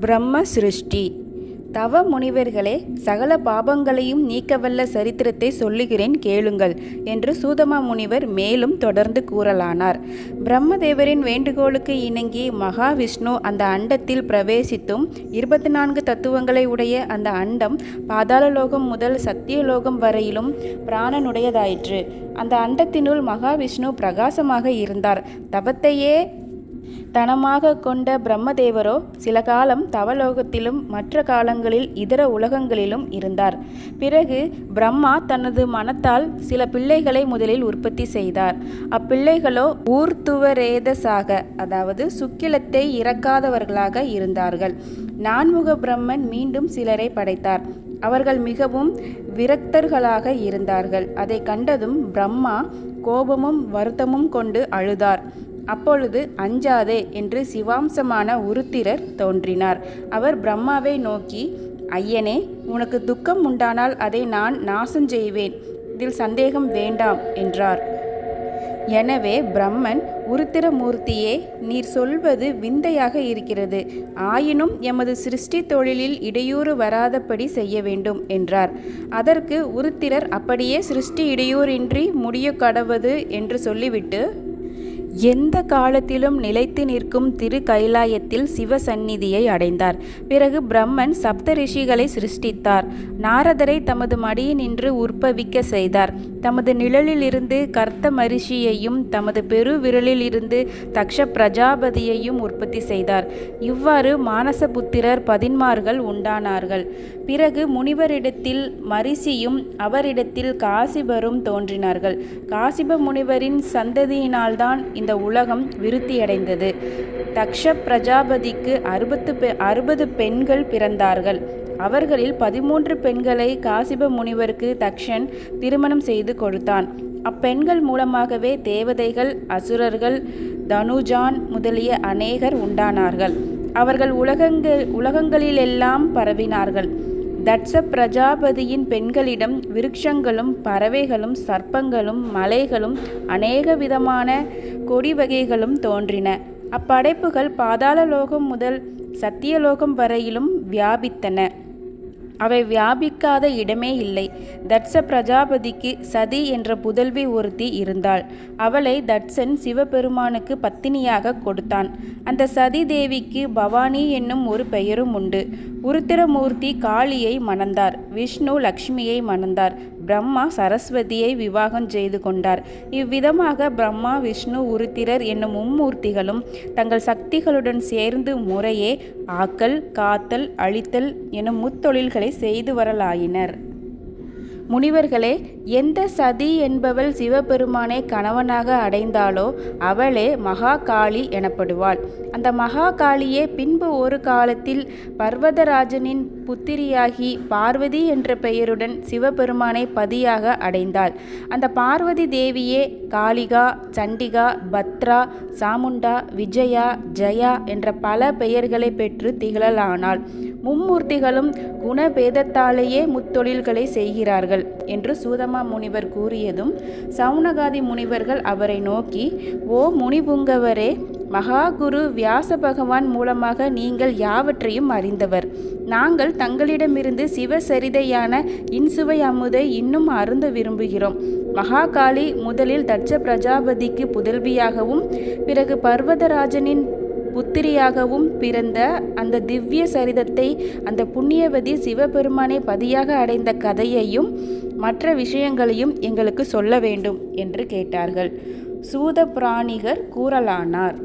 பிரம்ம சிருஷ்டி தவ முனிவர்களே சகல பாபங்களையும் நீக்கவல்ல சரித்திரத்தை சொல்லுகிறேன் கேளுங்கள் என்று சூதமா முனிவர் மேலும் தொடர்ந்து கூறலானார். பிரம்மதேவரின் வேண்டுகோளுக்கு இணங்கி மகாவிஷ்ணு அந்த அண்டத்தில் பிரவேசித்தும் இருபத்தி நான்கு தத்துவங்களை உடைய அந்த அண்டம் பாதாளலோகம் முதல் சத்தியலோகம் வரையிலும் பிராணனுடையதாயிற்று. அந்த அண்டத்தினுள் மகாவிஷ்ணு பிரகாசமாக இருந்தார். தவத்தையே தனமாக கொண்ட பிரம்மதேவரோ சில காலம் தவலோகத்திலும் மற்ற காலங்களில் இதர உலகங்களிலும் இருந்தார். பிறகு பிரம்மா தனது மனத்தால் சில பிள்ளைகளை முதலில் உற்பத்தி செய்தார். அப்பிள்ளைகளோ ஊர்த்துவரேதசாக அதாவது சுக்கிலத்தை இறக்காதவர்களாக இருந்தார்கள். நான்முக பிரம்மன் மீண்டும் சிலரை படைத்தார். அவர்கள் மிகவும் விரக்தர்களாக இருந்தார்கள். அதை கண்டதும் பிரம்மா கோபமும் வருத்தமும் கொண்டு அழுதார். அப்பொழுது அஞ்சாதே என்று சிவாம்சமான உருத்திரர் தோன்றினார். அவர் பிரம்மாவை நோக்கி ஐயனே உனக்கு துக்கம் உண்டானால் அதை நான் நாசம் செய்வேன். இதில் சந்தேகம் வேண்டாம் என்றார். எனவே பிரம்மன் உருத்திரமூர்த்தியே நீர் சொல்வது விந்தையாக இருக்கிறது. ஆயினும் எமது சிருஷ்டி தொழிலில் இடையூறு வராதபடி செய்ய வேண்டும் என்றார். அதற்கு உருத்திரர் அப்படியே சிருஷ்டி இடையூறின்றி முடிய கடவது என்று சொல்லிவிட்டு எந்த காலத்திலும் நிலைத்து நிற்கும் திரு கைலாயத்தில் சிவசந்நிதியை அடைந்தார். பிறகு பிரம்மன் சப்த ரிஷிகளை சிருஷ்டித்தார். நாரதரை தமது மடியினின்று உற்பவிக்க செய்தார். தமது நிழலிலிருந்து கர்த்த மரிஷியையும் தமது பெருவிரலிலிருந்து தக்ஷ பிரஜாபதியையும் உற்பத்தி செய்தார். இவ்வாறு மானசபுத்திரர் பதின்மார்கள் உண்டானார்கள். பிறகு முனிவரிடத்தில் மரிசியும் அவரிடத்தில் காசிபரும் தோன்றினார்கள். காசிப முனிவரின் சந்ததியினால்தான் இந்த உலகம் விருத்தியடைந்தது. தக்ஷ பிரஜாபதிக்கு அறுபத்து பெ அறுபது பெண்கள் பிறந்தார்கள். அவர்களில் பதிமூன்று பெண்களை காசிப முனிவருக்கு தக்ஷன் திருமணம் செய்து கொடுத்தான். அப்பெண்கள் மூலமாகவே தேவதைகள் அசுரர்கள் தனுஜான் முதலிய அநேகர் உண்டானார்கள். அவர்கள் உலகங்கள் உலகங்களிலெல்லாம் பரவினார்கள். தட்ச பிரஜாபதியின் பெண்களிடம் விருட்சங்களும் பறவைகளும் சர்ப்பங்களும் மலைகளும் அநேக விதமான கொடி வகைகளும் தோன்றின. அப்படைப்புகள் பாதாள லோகம் முதல் சத்தியலோகம் வரையிலும் வியாபித்தன. அவை வியாபிக்காத இடமே இல்லை. தட்ச பிரஜாபதிக்கு சதி என்ற புதல்வி ஒருத்தி இருந்தாள். அவளை தட்சன் சிவபெருமானுக்கு பத்தினியாக கொடுத்தான். அந்த சதி தேவிக்கு பவானி என்னும் ஒரு பெயரும் உண்டு. உருத்திரமூர்த்தி காளியை மணந்தார். விஷ்ணு லக்ஷ்மியை மணந்தார். பிரம்மா சரஸ்வதியை விவாகம் செய்து கொண்டார். இவ்விதமாக பிரம்மா விஷ்ணு உருத்திரர் என்னும் மும்மூர்த்திகளும் தங்கள் சக்திகளுடன் சேர்ந்து முறையே ஆக்கல் காத்தல் அழித்தல் எனும் முத்தொழில்களை செய்து வரலாயினர். முனிவர்களே எந்த சதி என்பவள் சிவபெருமானை கணவனாக அடைந்தாளோ அவளே மகாகாளி எனப்படுவாள். அந்த மகாகாளியே பின்பு ஒரு காலத்தில் பர்வதராஜனின் புத்திரியாகி பார்வதி என்ற பெயருடன் சிவபெருமானை பதியாக அடைந்தாள். அந்த பார்வதி தேவியே காளிகா சண்டிகா பத்ரா சாமுண்டா விஜயா ஜயா என்ற பல பெயர்களை பெற்று திகழலானாள். மும்மூர்த்திகளும் குணபேதத்தாலேயே முத்தொழில்களை செய்கிறார்கள். என்று சூதமா முனிவர் கூறியதும் சவுனகாதி முனிவர்கள் அவரை நோக்கி ஓ முனிபுங்கவரே மகாகுரு வியாச பகவான் மூலமாக நீங்கள் யாவற்றையும் அறிந்தவர். நாங்கள் தங்களிடமிருந்து சிவசரிதையான இன்சுவை அமுதை இன்னும் அருந்த விரும்புகிறோம். மகாகாளி முதலில் தட்ச பிரஜாபதிக்கு புதல்வியாகவும் பிறகு பர்வதராஜனின் புத்திரியாகவும் பிறந்த அந்த திவ்ய சரிதத்தை அந்த புண்ணியவதி சிவபெருமானை பதியாக அடைந்த கதையையும் மற்ற விஷயங்களையும் எங்களுக்கு சொல்ல வேண்டும் என்று கேட்டார்கள். சூத பிராணிகர் கூறலானார்.